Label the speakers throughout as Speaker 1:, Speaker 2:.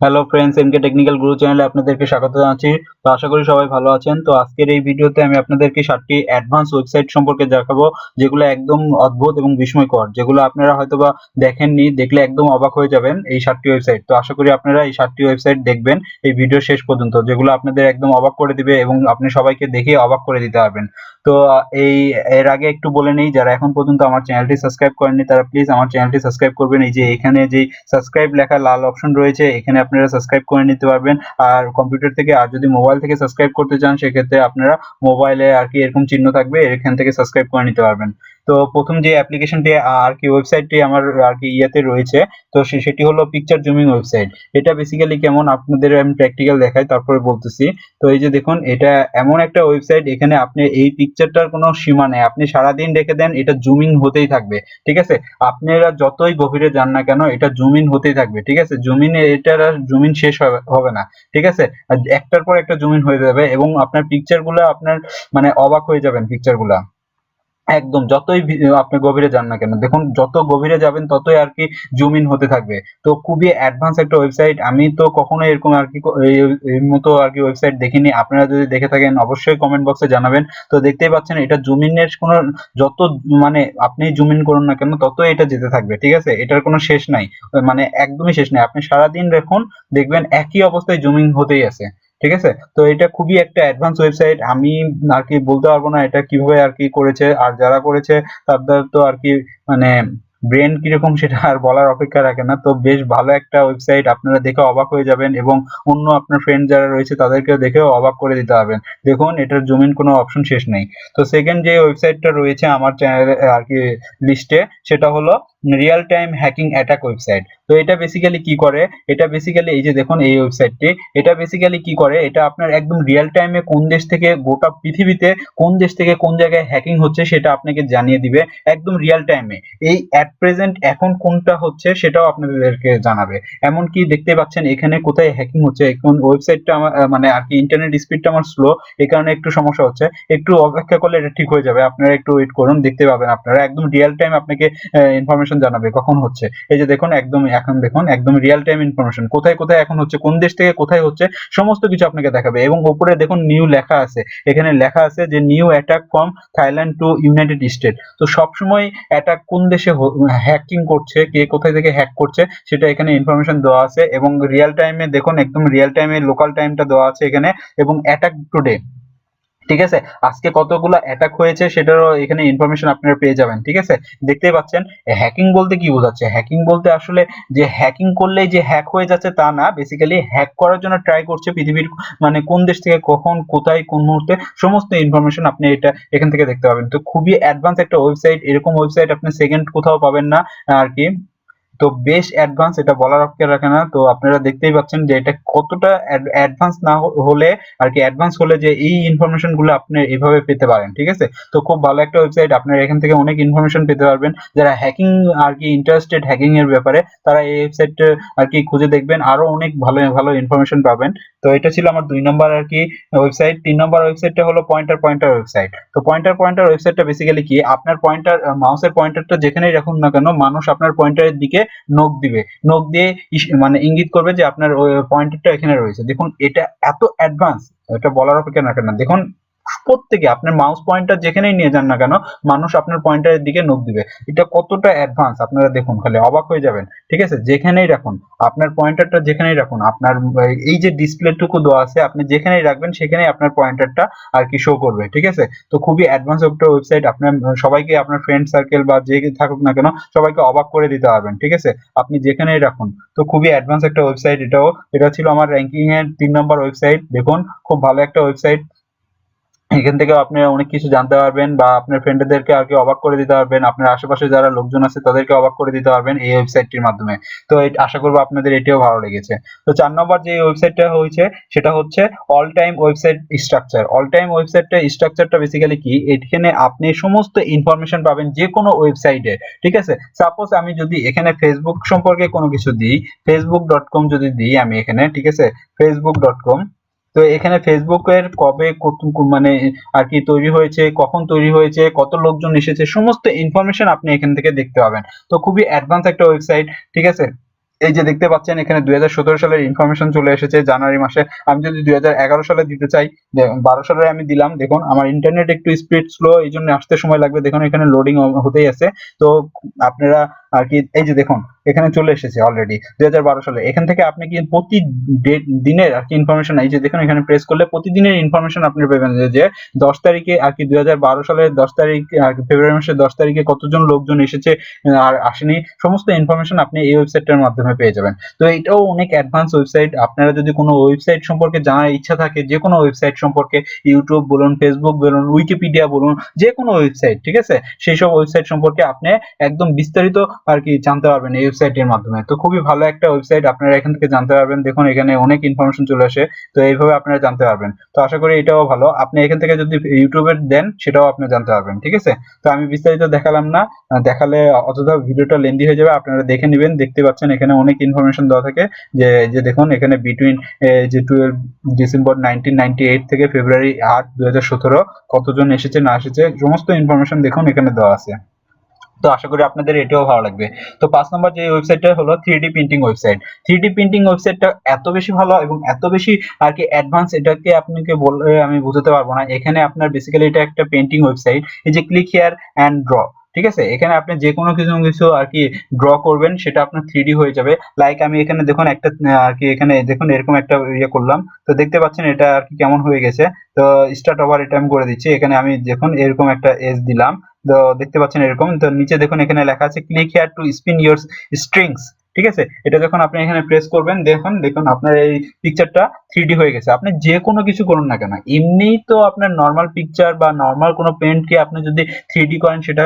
Speaker 1: Hello friends এমকে technical গুরু চ্যানেলে আপনাদেরকে স্বাগত জানাচ্ছি। তো আশা করি সবাই ভালো আছেন। তো আজকের এই ভিডিওতে আমি আপনাদেরকে সাতটি অ্যাডভান্স ওয়েবসাইট সম্পর্কে দেখাবো, যেগুলো একদম অদ্ভুত এবং বিস্ময়কর, যেগুলো আপনারা হয়তোবা দেখেননি, দেখলে একদম অবাক হয়ে যাবেন এই সাতটি ওয়েবসাইট তো আশা করি আপনারা এই সাতটি ওয়েবসাইট দেখবেন এই ভিডিও শেষ পর্যন্ত, যেগুলো আপনাদের একদম অবাক করে দিবে এবং আপনি সবাইকে দেখে অবাক করে দিতে পারবেন। তো এই, এর আগে একটু বলে নেই, যারা এখন পর্যন্ত আমার চ্যানেলটি সাবস্ক্রাইব করেননি, তারা প্লিজ আমার চ্যানেলটি সাবস্ক্রাইব করবেন। এই যে এখানে যে সাবস্ক্রাইব লেখা লাল অপশন রয়েছে, এখানে আপনারা সাবস্ক্রাইব করে নিতে পারবেন। আর কম্পিউটার থেকে, আর যদি মোবাইল থেকে সাবস্ক্রাইব করতে চান, সেক্ষেত্রে আপনারা মোবাইলে আর কি এরকম চিহ্ন থাকবে, এখান থেকে সাবস্ক্রাইব করে নিতে পারবেন। তো প্রথম যে অ্যাপ্লিকেশনটি আর কি ওয়েবসাইটটি আমার, আর কি ইয়েতে রয়েছে, তো সেটি হলো পিকচার জুমিং ওয়েবসাইট এটা বেসিক্যালি কেমন আপনাদের আমি প্র্যাকটিক্যাল দেখাই, তারপরে বলতেছি। তো এই যে দেখুন, এটা এমন একটা ওয়েবসাইট এখানে আপনি এই পিকচারটার কোনো সীমা নেই। আপনি সারাদিন রেখে দেন, এটা জুমিং হতেই থাকবে, ঠিক আছে? আপনারা যতই গভীরে যান না কেন, এটা জুমিন হতেই থাকবে, ঠিক আছে? জুমিন এটার আর জুমিন শেষ হবে- না, ঠিক আছে? একটার পর একটা জুমিন হয়ে যাবে এবং আপনার পিকচারগুলো আপনার মানে অবাক হয়ে যাবেন পিকচারগুলা একদম, যতই আপনি গভীরে যান না কেন, দেখুন, যত গভীরে যাবেন, ততই আর কি জুম ইন হতে থাকবে। তো খুবই অ্যাডভান্স একটা ওয়েবসাইট আমি তো কখনো এরকম আর কি এই মতো আর কি ওয়েবসাইট দেখিনি। আপনারা যদি দেখে থাকেন, অবশ্যই কমেন্ট বক্সে জানাবেন। তো দেখতেই পাচ্ছেন, এটা জুম ইনের কোনো, যত মানে আপনি জুম ইন করুন না কেন, ততই এটা যেতে থাকবে, ঠিক আছে? এটার কোনো শেষ নাই মানে একদমই শেষ নাই। আপনি সারাদিন দেখুন, দেখবেন একই অবস্থায় জুম ইন হতেই আছে। ঠিক আছে? তো এটা খুবই একটা অ্যাডভান্স ওয়েবসাইট আমি আর কি বলতে পারব না এটা কীভাবে আর কি করেছে, আর যারা করেছে তাদের তো আর কি মানে ব্রেন কীরকম সেটা আর বলার অপেক্ষা রাখে না। তো বেশ ভালো একটা ওয়েবসাইট আপনারা দেখে অবাক হয়ে যাবেন এবং অন্য আপনার ফ্রেন্ড যারা রয়েছে তাদেরকেও দেখেও অবাক করে দিতে পারবেন। দেখুন, এটার জমিন কোনো অপশন শেষ নেই। তো সেকেন্ড যে ওয়েবসাইটটা রয়েছে আমার চ্যানেলে আর কি লিস্টে সেটা হলো real time hacking attack website তো এটা বেসিক্যালি কি করে? এটা বেসিক্যালি এই যে দেখুন এই ওয়েবসাইটটি এটা বেসিক্যালি কি করে? এটা আপনার একদম রিয়েল টাইমে কোন দেশ থেকে গোটা পৃথিবীতে কোন দেশ থেকে কোন জায়গায় হ্যাকিং হচ্ছে সেটা আপনাকে জানিয়ে দিবে একদম রিয়েল টাইমে এই অ্যাট প্রেজেন্ট এখন কোনটা হচ্ছে সেটাও আপনাদেরকে জানাবে। এমনকি দেখতে পাচ্ছেন এখানে কোথায় হ্যাকিং হচ্ছে? এখন ওয়েবসাইটটা আমার মানে আর কি ইন্টারনেট স্পিডটা আমার স্লো এই কারণে একটু সমস্যা হচ্ছে। একটু অপেক্ষা করলে এটা ঠিক হয়ে যাবে। আপনারা একটু ওয়েট করুন, দেখতে পাবেন আপনারা। একদম রিয়েল টাইম আপনাকে ইনফরমেশন জানাবে কখন হচ্ছে। এই যে দেখুন একদম এখন দেখুন একদম রিয়েল টাইম ইনফরমেশন কোথায় কোথায় এখন হচ্ছে, কোন দেশ থেকে কোথায় হচ্ছে, সমস্ত কিছু আপনাকে দেখাবে। এবং উপরে দেখুন নিউ লেখা আছে। এখানে লেখা আছে যে new attack from Thailand to united state তো সবসময় অ্যাটাক কোন দেশে হ্যাকিং করছে, কে কোথায় থেকে হ্যাক করছে, সেটা এখানে ইনফরমেশন দেওয়া আছে। এবং রিয়েল টাইমে দেখুন একদম রিয়েল টাইমে লোকাল টাইমটা দেওয়া আছে এখানে। এবং অ্যাটাক টুডে ঠিক আছে? আজকে কতগুলো অ্যাটাক হয়েছে সেটারও এখানে ইনফরমেশন আপনারা পেয়ে যাবেন, ঠিক আছে? দেখতেই পাচ্ছেন হ্যাকিং বলতে কি বোঝাচ্ছে? হ্যাকিং বলতে আসলে যে হ্যাকিং করলেই যে হ্যাক হয়ে যাচ্ছে তা না বেসিক্যালি হ্যাক করার জন্য ট্রাই করছে পৃথিবীর মানে কোন দেশ থেকে কখন, কোথায়, কোন মুহূর্তে, সমস্ত ইনফরমেশন আপনি এটা এখান থেকে দেখতে পাবেন। তো খুবই অ্যাডভান্স একটা ওয়েবসাইট এরকম ওয়েবসাইট আপনি সেকেন্ড কোথাও পাবেন না, আর কি। তো বেশ অ্যাডভান্স এটা বলার অপেক্ষা রাখে না। তো আপনারা দেখতেই পাচ্ছেন যে এটা কতটা অ্যাডভান্স না হলে আর কি অ্যাডভান্স হলে যে এই ইনফরমেশনগুলো আপনি এভাবে পেতে পারেন, ঠিক আছে? তো খুব ভালো একটা ওয়েবসাইট আপনারা এখান থেকে অনেক ইনফরমেশন পেতে পারবেন। যারা হ্যাকিং আর কি ইন্টারেস্টেড হ্যাকিং এর ব্যাপারে, তারা এই ওয়েবসাইটটা আর কি খুঁজে দেখবেন, আরও অনেক ভালো ভালো ইনফরমেশন পাবেন। তো এটা ছিল আমার দুই নম্বর আর কি ওয়েবসাইট তিন নম্বর ওয়েবসাইটটা হলো পয়েন্টার পয়েন্টার ওয়েবসাইট তো পয়েন্টার পয়েন্টার ওয়েবসাইটটা বেসিক্যালি কি? আপনার পয়েন্টার মাউসের পয়েন্টারটা যেখানেই রাখুন না কেন, মানুষ আপনার পয়েন্টারের দিকে নখ দিবে। নখ দিয়ে মানে ইঙ্গিত করবে যে আপনার পয়েন্টারটা এখানে রয়েছে। দেখুন, এটা এত অ্যাডভান্স এটা বলার অপেক্ষা রাখে না। দেখুন প্রত্যেকে আপনার মাউস পয়েন্টার যেখানেই নিয়ে যান না কেন, মানুষ আপনার পয়েন্টারের দিকে নখ দিবে। এটা কতটা অ্যাডভান্স আপনারা দেখুন, খালি অবাক হয়ে যাবেন। ঠিক আছে? যেখানেই রাখুন, আপনার পয়েন্টারটা যেখানেই রাখুন, আপনার, এই যে ডিসপ্লেটুকু দেওয়া আছে, আপনি যেখানেই রাখবেন, সেখানেই আপনার পয়েন্টারটা আর কি শো করবে। ঠিক আছে? তো খুবই অ্যাডভান্স একটা ওয়েবসাইট আপনার, সবাইকে, আপনার ফ্রেন্ড সার্কেল বা যে থাকুক না কেন, সবাইকে অবাক করে দিতে পারবেন। ঠিক আছে? আপনি যেখানেই রাখুন, তো খুবই অ্যাডভান্স একটা ওয়েবসাইট এটাও। এটা ছিল আমার র্যাঙ্কিং এর তিন নম্বর ওয়েবসাইট দেখুন, খুব ভালো একটা ওয়েবসাইট এখান থেকে আপনি অনেক কিছু জানতে পারবেন বা আপনার ফ্রেন্ডদেরকে আর কি অবাক করে দিতে পারবেন। আপনার আশেপাশে যারা লোকজন আছে, তাদেরকে অবাক করে দিতে পারবেন এই ওয়েবসাইটটির মাধ্যমে। তো আশা করব আপনাদের এটিও ভালো লেগেছে। তো চার নম্বর যে ওয়েবসাইটটা হয়েছে, সেটা হচ্ছে all time website structure all time ওয়েবসাইটটা স্ট্রাকচারটা বেসিক্যালি কি? এখানে আপনি সমস্ত ইনফরমেশন পাবেন যে কোনো ওয়েবসাইটে ঠিক আছে? সাপোজ আমি যদি এখানে ফেসবুক সম্পর্কে কোনো কিছু দিই ফেসবুক ডট কম যদি দিই আমি এখানে, ঠিক আছে? ফেসবুক ডট কম তো এখানে ফেসবুকের কবে মানে আর কি তৈরি হয়েছে, কখন তৈরি হয়েছে, কত লোকজন এসেছে, সমস্ত ইনফরমেশন আপনি এখান থেকে দেখতে পাবেন। তো খুবই অ্যাডভান্স একটা ওয়েবসাইট ঠিক আছে? এই যে দেখতে পাচ্ছেন, এখানে দুই হাজার সতেরো সালের ইনফরমেশন চলে এসেছে জানুয়ারি মাসে। আমি যদি দুই হাজার এগারো সালে দিতে চাই বারো সালে আমি দিলাম। দেখুন, আমার ইন্টারনেট একটু স্পিড স্লো এই জন্য আসতে সময় লাগবে। দেখুন, এখানে লোডিং হতেই আছে। তো আপনারা আর কি, এই যে দেখুন এখানে চলে এসেছে অলরেডি দুই হাজার বারো সালে। এখান থেকে আপনি কি প্রতি দিনের আর কি ইনফরমেশন এই যে দেখুন এখানে প্রেস করলে প্রতিদিনের ইনফরমেশন আপনি পাবেন যে দশ তারিখে আর কি দুই হাজার বারো সালের দশ তারিখ ফেব্রুয়ারি মাসের দশ তারিখে কতজন লোকজন এসেছে আর আসেনি, সমস্ত ইনফরমেশন আপনি এই ওয়েবসাইটটার মাধ্যমে পেয়ে যাবেন। তো এটাও অনেক অ্যাডভান্স ওয়েবসাইট আপনারা যদি কোনো ওয়েবসাইট সম্পর্কে জানার ইচ্ছা থাকে, যে কোনো ওয়েবসাইট সম্পর্কে ইউটিউব বলুন ফেসবুক বলুন উইকিপিডিয়া বলুন, যে কোনো ওয়েবসাইট ঠিক আছে? সেই সব ওয়েবসাইট সম্পর্কে আপনি একদম বিস্তারিত আর কি জানতে পারবেন এই ওয়েবসাইটের মাধ্যমে। তো খুবই ভালো একটা ওয়েবসাইট আপনারা এখান থেকে জানতে পারবেন। দেখুন, এখানে অনেক ইনফরমেশন চলে আসে, তো এইভাবে আপনারা জানতে পারবেন। তো আশা করি এটাও ভালো। আপনি এখান থেকে যদি ইউটিউবে দেন, সেটাও আপনি জানতে পারবেন, ঠিক আছে? তো আমি বিস্তারিত দেখালাম না। দেখালে অযথা ভিডিওটা লেন্দি হয়ে যাবে, আপনারা দেখে নেবেন। দেখতে পাচ্ছেন, এখানে অনেক ইনফরমেশন দেওয়া থাকে। যে যে দেখুন, এখানে বিটুইন যে twelve December nineteen ninety eight থেকে ফেব্রুয়ারি আট, দুই কতজন এসেছে, না এসেছে, সমস্ত ইনফরমেশন দেখুন, এখানে দেওয়া আছে। তো আশা করি আপনাদের এটাও ভালো লাগবে। তো পাঁচ নম্বর যে ওয়েবসাইটটা হলো three D printing website three D printing ওয়েবসাইটটা এত বেশি ভালো এবং এত বেশি আর কি অ্যাডভান্স এটাকে আপনাকে বলে আমি বুঝতে পারব না। এখানে আপনার বেসিক্যালি এটা একটা পেন্টিং ওয়েবসাইট এই যে ক্লিক হেয়ার অ্যান্ড ড্র ঠিক আছে? এখানে আপনি যে কোনো কিছু কিছু আর কি ড্র করবেন, সেটা আপনার থ্রি হয়ে যাবে। লাইক আমি এখানে দেখুন একটা আর কি এখানে দেখুন এরকম একটা ইয়ে করলাম। তো দেখতে পাচ্ছেন এটা আর কি কেমন হয়ে গেছে। তো স্টার্ট ওভার এটা আমি করে দিচ্ছি। এখানে আমি দেখুন এরকম একটা এজ দিলাম। তো দেখতে পাচ্ছেন এরকম। তো নিচে দেখুন এখানে লেখা আছে click here to spin yours strings ঠিক আছে? এটা যখন আপনি এখানে প্রেস করবেন, দেখুন দেখুন আপনার এই পিকচারটা থ্রি হয়ে গেছে। আপনি যে কোনো কিছু করুন না কেন, এমনিই তো আপনার নর্মাল পিকচার বা নর্মাল কোনো পেন্টকে আপনি যদি থ্রি করেন, সেটা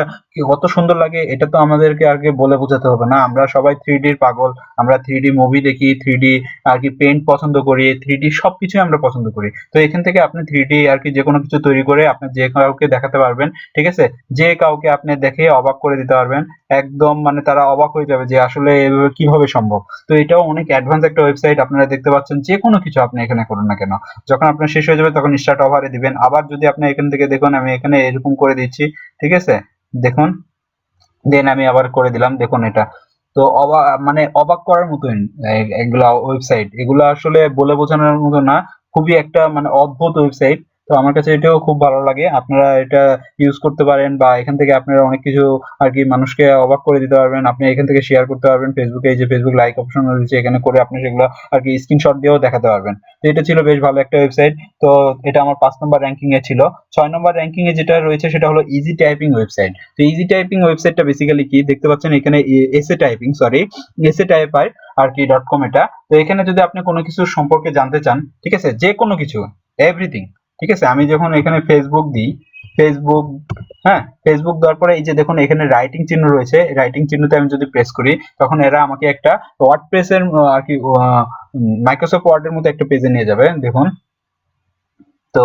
Speaker 1: কত সুন্দর লাগে, এটা তো আমাদেরকে আগে বলে বোঝাতে হবে না। আমরা সবাই থ্রি ডির পাগল, আমরা থ্রি মুভি দেখি থ্রি আর কি পেন্ট পছন্দ করি থ্রি ডি সবকিছুই আমরা পছন্দ করি। তো এখান থেকে আপনি থ্রি ডি আর কি যে কোনো কিছু তৈরি করে আপনি যে কাউকে দেখাতে পারবেন, ঠিক আছে? যে কাউকে আপনি দেখে অবাক করে দিতে পারবেন, একদম মানে তারা অবাক হয়ে যাবে যে আসলে কীভাবে সম্ভব? তো এটাও অনেক অ্যাডভান্স একটা ওয়েবসাইট আপনারা দেখতে পাচ্ছেন যে কোনো কিছু আপনি এখানে করুন না কেন। যখন আপনার শেষ হয়ে যাবে তখন স্টার্ট ওভারে দিবেন। আবার যদি আপনি এখান থেকে দেখুন, আমি এখানে এরকম করে দিচ্ছি, ঠিক আছে? দেখুন দেন আমি আবার করে দিলাম, দেখুন এটা। তো অবাক মানে অবাক করার মতন এগুলা ওয়েবসাইট এগুলো আসলে বলে বোঝানোর মতো না, খুবই একটা মানে অদ্ভুত ওয়েবসাইট তো আমার কাছে এটাও খুব ভালো লাগে। আপনারা এটা ইউজ করতে পারেন বা এখান থেকে আপনারা অনেক কিছু আর কি মানুষকে অবাক করে দিতে পারবেন। আপনি এখান থেকে শেয়ার করতে পারবেন। ফেসবুকে এই যে ফেসবুক লাইক অপশন রয়েছে, এখানে করে আপনি সেগুলো আর কি স্ক্রিনশট দিয়েও দেখাতে পারবেন। তো এটা ছিল বেশ ভালো একটা ওয়েবসাইট তো এটা আমার পাঁচ নম্বর র্যাঙ্কিং এ ছিল। ছয় নম্বর র্যাঙ্কিং এ যেটা রয়েছে সেটা হলো ইজি টাইপিং ওয়েবসাইট তো ইজি টাইপিং ওয়েবসাইটটা বেসিক্যালি কি? দেখতে পাচ্ছেন এখানে এসে টাইপিং সরি এসে টাইপার আর কি ডট কম এটা। তো এখানে যদি আপনি কোনো কিছু সম্পর্কে জানতে চান, ঠিক আছে? যে কোনো কিছু এভরিথিং ঠিক আছে? আমি যখন এখানে ফেসবুক দিই ফেসবুক হ্যাঁ? ফেসবুক দেওয়ার পরে এই যে দেখুন, এখানে রাইটিং চিহ্ন রয়েছে। রাইটিং চিহ্নতে আমি যদি প্রেস করি, তখন এরা আমাকে একটা ওয়ার্ড প্রেসের আর কি মাইক্রোসফট ওয়ার্ডের মতো একটা পেজে নিয়ে যাবে, দেখুন। তো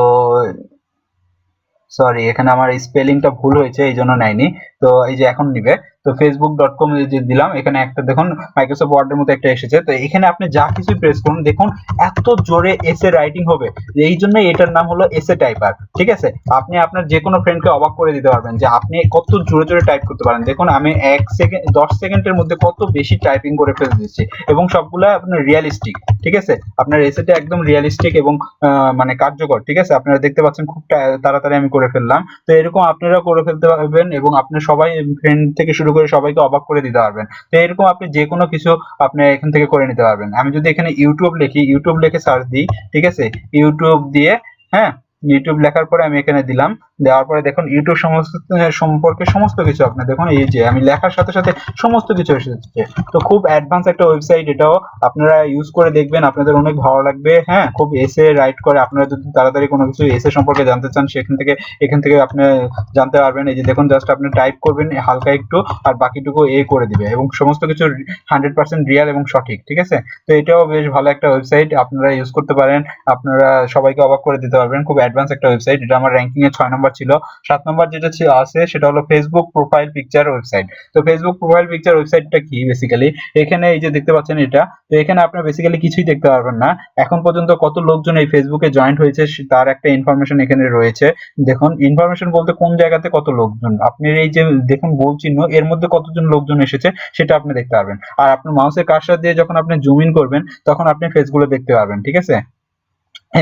Speaker 1: সরি এখানে আমার স্পেলিংটা ভুল হয়েছে, এই জন্য নেয়নি। তো এই যে এখন নিবে, তো ফেসবুক ডট কম যে দিলাম, এখানে একটা দেখুন মাইক্রোসফট ওয়ার্ডের মতো একটা এসেছে, তো এখানে আপনি যা কিছু প্রেস করুন, দেখুন এত জোরে এসে রাইটিং হবে এই জন্য এটার নাম হলো এসে টাইপার ঠিক আছে? আপনি আপনার যে কোনো ফ্রেন্ডকে অবাক করে দিতে পারবেন, যে আপনি কত জোরে জোরে টাইপ করতে পারেন। দেখুন, আমি এক সেকেন্ড দশ সেকেন্ডের মধ্যে কত বেশি টাইপিং করে ফেলে দিচ্ছি, এবং সবগুলো আপনার রিয়ালিস্টিক ঠিক আছে? আপনার এসেটা একদম রিয়ালিস্টিক এবং মানে কার্যকর, ঠিক আছে? আপনারা দেখতে পাচ্ছেন খুব তাড়াতাড়ি আমি করে ফেললাম, তো এরকম আপনারা করে ফেলতে পারবেন, এবং আপনার সবাই ফ্রেন্ড থেকে শুরু করে সবাইকে অবাক করে দিতে পারবেন। তো এরকম আপনি যে কোনো কিছু আপনি এখান থেকে করে নিতে পারবেন। আমি যদি এখানে ইউটিউব লিখি ইউটিউব লিখে সার্চ দিই, ঠিক আছে? ইউটিউব দিয়ে হ্যাঁ? ইউটিউব লেখার পরে আমি এখানে দিলাম দেওয়ার পরে দেখুন ইউটিউব সমস্ত সম্পর্কে সমস্ত কিছু আপনি দেখুন, এই যে আমি লেখার সাথে সাথে সমস্ত কিছু এসেছে। তো খুব অ্যাডভান্স একটা ওয়েবসাইট এটাও আপনারা ইউজ করে দেখবেন, আপনাদের অনেক ভালো লাগবে। হ্যাঁ খুব এসে রাইট করে আপনারা যদি তাড়াতাড়ি কোনো কিছু এসে সম্পর্কে জানতে চান, সেখান থেকে, এখান থেকে আপনি জানতে পারবেন। এই যে দেখুন জাস্ট আপনি টাইপ করবেন হালকা একটু, আর বাকিটুকু এ করে দিবে এবং সমস্ত কিছু হান্ড্রেড পার্সেন্ট রিয়াল এবং সঠিক, ঠিক আছে? তো এটাও বেশ ভালো একটা ওয়েবসাইট আপনারা ইউজ করতে পারেন। আপনারা সবাইকে অবাক করে দিতে পারবেন। খুব অ্যাডভান্স একটা ওয়েবসাইট এটা আমার র্যাঙ্কিং এ ছয় নম্বর নাম্বার ছিল। সাত নাম্বার যেটা আছে, সেটা হলো ফেসবুক প্রোফাইল পিকচার ওয়েবসাইট তো ফেসবুক প্রোফাইল পিকচার ওয়েবসাইটটা কি বেসিক্যালি এখানে এই যে দেখতে পাচ্ছেন এটা, তো এখানে আপনার বেসিক্যালি কিছুই দেখতে পারবেন না। এখন পর্যন্ত কত লোকজন এই ফেসবুকে জয়েন্ট হয়েছে তার একটা ইনফরমেশন এখানে রয়েছে। দেখুন ইনফরমেশন বলতে কোন জায়গাতে কত লোকজন? আপনি এই যে দেখুন গোল চিহ্ন, এর মধ্যে কতজন লোকজন এসেছে, সেটা আপনি দেখতে পারবেন। আর আপনার মাউসের কার্সার দিয়ে যখন আপনি জুম ইন করবেন, তখন আপনি ফেসগুলো দেখতে পারবেন, ঠিক আছে?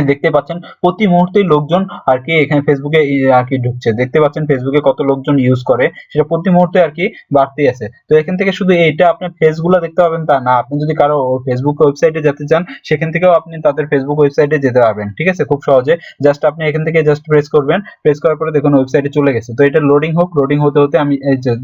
Speaker 1: দেখতে পাচ্ছেন প্রতি মুহূর্তেই লোকজন আর কি এখানে ফেসবুকে আর কি ঢুকছে। দেখতে পাচ্ছেন ফেসবুকে কত লোকজন ইউজ করে, সেটা প্রতি মুহূর্তে আর কি বাড়তেই আছে। তো এখান থেকে শুধু এইটা আপনি ফেসগুলো দেখতে পাবেন তা না, আপনি যদি কারও ফেসবুক ওয়েবসাইটে যেতে চান, সেখান থেকেও আপনি তাদের ফেসবুক ওয়েবসাইটে যেতে পারবেন, ঠিক আছে? খুব সহজে। জাস্ট আপনি এখান থেকে জাস্ট প্রেস করবেন প্রেস করার পরে দেখুন ওয়েবসাইটে চলে গেছে। তো এটা লোডিং হোক লোডিং হতে হতে আমি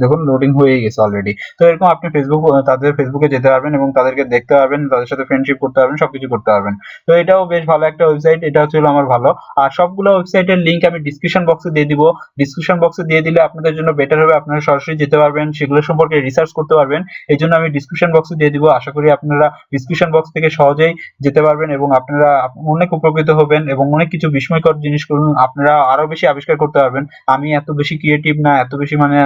Speaker 1: দেখুন লোডিং হয়ে গেছে অলরেডি তো এরকম আপনি ফেসবুক তাদের ফেসবুকে যেতে পারবেন এবং তাদেরকে দেখতে পারবেন, তাদের সাথে ফ্রেন্ডশিপ করতে পারবেন, সবকিছু করতে পারবেন। তো এটাও বেশ ভালো একটা ওয়েবসাইট এটা হচ্ছে আমার ভালো। আর সবগুলো ওয়েবসাইটের লিংক আমি ডিসক্রিপশন বক্সে দিয়ে দিব। ডিসক্রিপশন বক্সে দিয়ে দিলে আপনাদের জন্য বেটার হবে। আপনারা সরাসরি যেতে পারবেন, সেগুলো সম্পর্কে রিসার্চ করতে পারবেন। এই জন্য আমি ডিসক্রিপশন বক্সে দিয়ে দিব। আশা করি আপনারা ডিসক্রিপশন বক্স থেকে সহজেই যেতে পারবেন এবং আপনারা অনেক উপকৃত হবেন এবং অনেক কিছু বিস্ময়কর জিনিস করুন। আপনারা আরও বেশি আবিষ্কার করতে পারবেন। আমি এত বেশি ক্রিয়েটিভ না, এত বেশি মানে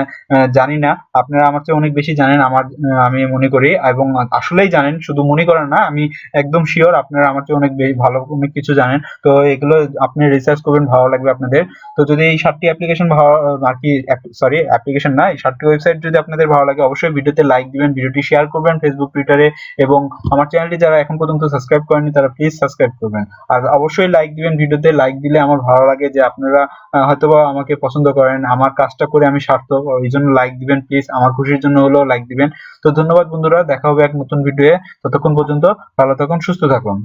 Speaker 1: জানি না। আপনারা আমার চেয়ে অনেক বেশি জানেন আমার আমি মনে করি এবং আসলেই জানেন। শুধু মনে করেন না, আমি একদম শিওর আপনারা আমার চেয়ে অনেক ভালো অনেক কিছু জানেন। তো এগুলো আপনি রিসার্চ করবেন, ভালো লাগবে আপনাদের। তো যদি এই সাতটি অ্যাপ্লিকেশন ভালো আর কি সরি অ্যাপ্লিকেশন না, এই সাতটি ওয়েবসাইট যদি আপনাদের ভালো লাগে, অবশ্যই ভিডিওতে লাইক দিবেন, ভিডিওটি শেয়ার করবেন ফেসবুক টুইটারে এবং আমার চ্যানেলটি যারা এখন পর্যন্ত সাবস্ক্রাইব করেনি তারা প্লিজ সাবস্ক্রাইব করবেন। আর অবশ্যই লাইক দিবেন ভিডিওতে লাইক দিলে আমার ভালো লাগে যে আপনারা হয়তোবা আমাকে পছন্দ করেন, আমার কাজটা করে আমি সার্থক এই জন্য লাইক দিবেন প্লিজ আমার খুশির জন্য হলেও লাইক দিবেন। তো ধন্যবাদ বন্ধুরা, দেখা হবে এক নতুন ভিডিওয়ে ততক্ষণ পর্যন্ত ভালো থাকুন, সুস্থ থাকুন।